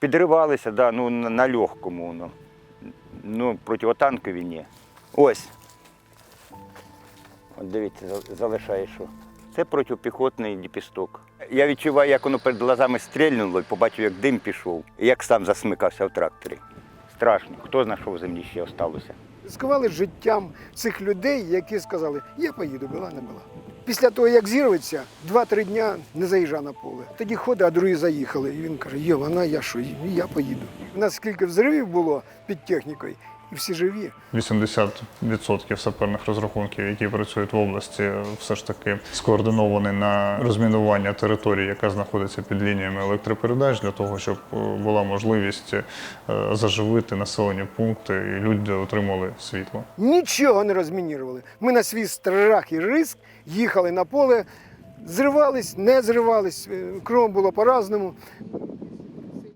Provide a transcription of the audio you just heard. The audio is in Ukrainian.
Підривалися, да, ну, на, легкому. Ну, ну противотанкові ні. Ось. От дивіться, за- залишає що. Це протипіхотний ліпісток. Я відчуваю, як воно перед глазами стрільнуло і побачив, як дим пішов, і як сам засмикався в тракторі. Страшно. Хто знає, що в землі ще залишилося. Ризикували життям цих людей, які сказали, я поїду, була не була. Після того, як зірветься, два-три дні не заїжджа на поле. Тоді ходить, а другі заїхали. І він каже, є, вона, я що, я поїду. У нас скільки взривів було під технікою, і всі живі. 80% саперних розрахунків, які працюють в області, все ж таки скоординовані на розмінування території, яка знаходиться під лініями електропередач, для того, щоб е, була можливість е, заживити населені пункти і люди отримали світло. Нічого не розмінірували. Ми на свій страх і риск їхали на поле, зривались, не зривались, е, кругом було по-разному.